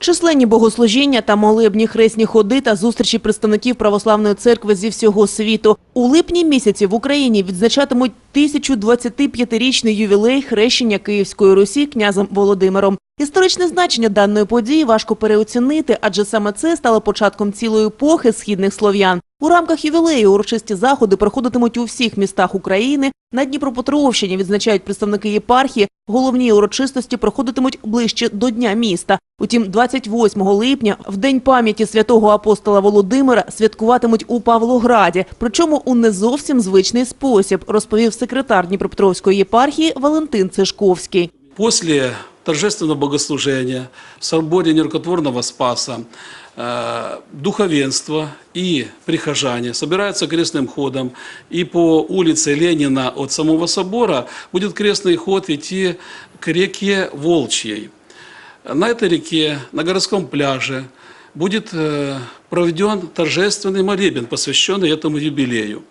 Численні богослужіння та молебні хресні ходи та зустрічі представників православної церкви зі всього світу. У липні місяці в Україні відзначатимуть 1025-річний ювілей хрещення Київської Русі князем Володимиром. Історичне значення даної події важко переоцінити, адже саме це стало початком цілої епохи східних слов'ян. У рамках ювілею урочисті заходи проходитимуть у всіх містах України. На Дніпропетровщині відзначають представники єпархії. Головні урочистості проходитимуть ближче до Дня міста. Утім, 28 липня, в день пам'яті святого апостола Володимира, святкуватимуть у Павлограді, причому у не зовсім звичний спосіб, розповів секретар Дніпропетровської єпархії Валентин Цишковський. После торжественного богослужения в соборе нерукотворного Спаса э, духовенство и прихожане собираются крестным ходом, и по улице Ленина от самого собора будет крестный ход идти к реке Волчьей. На этой реке, на городском пляже, будет э, проведен торжественный молебен, посвященный этому юбилею.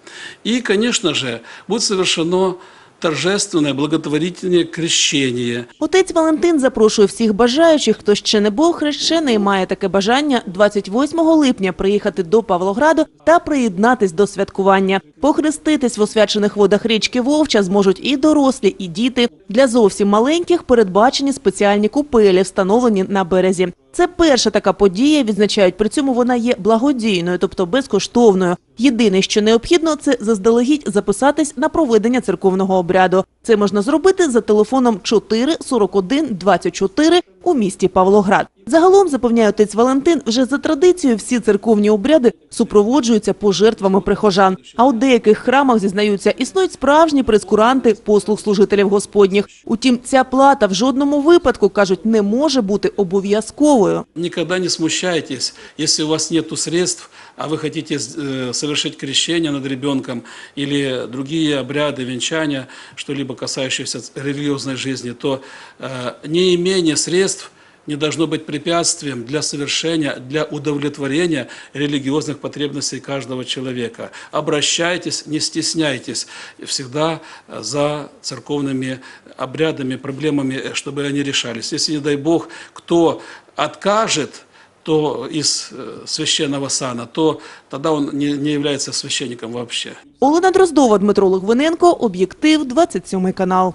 И, конечно же, будет совершено торжественное благотворительное крещение. Отець Валентин запрошує всіх бажаючих, хто ще не був хрещений має таке бажання 28 липня приїхати до Павлограду та приєднатись до святкування. Похреститись в освячених водах річки Вовча зможуть і дорослі, і діти. Для зовсім маленьких передбачені спеціальні купелі, встановлені на березі. Це перша така подія, відзначають, при цьому вона є благодійною, тобто безкоштовною. Єдине, що необхідно, це заздалегідь записатись на проведення церковного обряду. Це можна зробити за телефоном 4 41 24 у місті Павлоград. Загалом, запевняє отець Валентин, вже за традицією всі церковні обряди супроводжуються пожертвами прихожан. А у деяких храмах, зізнаються, існують справжні прескуранти послуг служителів господніх. Утім, ця плата в жодному випадку, кажуть, не може бути обов'язковою. Никогда не смущайтесь, если у вас нет средств, а вы хотите э, совершить крещение над ребенком или другие обряды, венчания, что-либо касающиеся религиозной жизни, то э, неимение средств Не должно быть препятствием для совершения, для удовлетворения религиозных потребностей каждого человека. Обращайтесь, не стесняйтесь всегда э, за церковными обрядами, проблемами, э, чтобы они решались. Если, не дай Бог, кто откажет, то из э, священного сана, то тогда он не, не является священником вообще. Олена Дроздова, Дмитро Логвиненко, Об'єктив, 27 канал.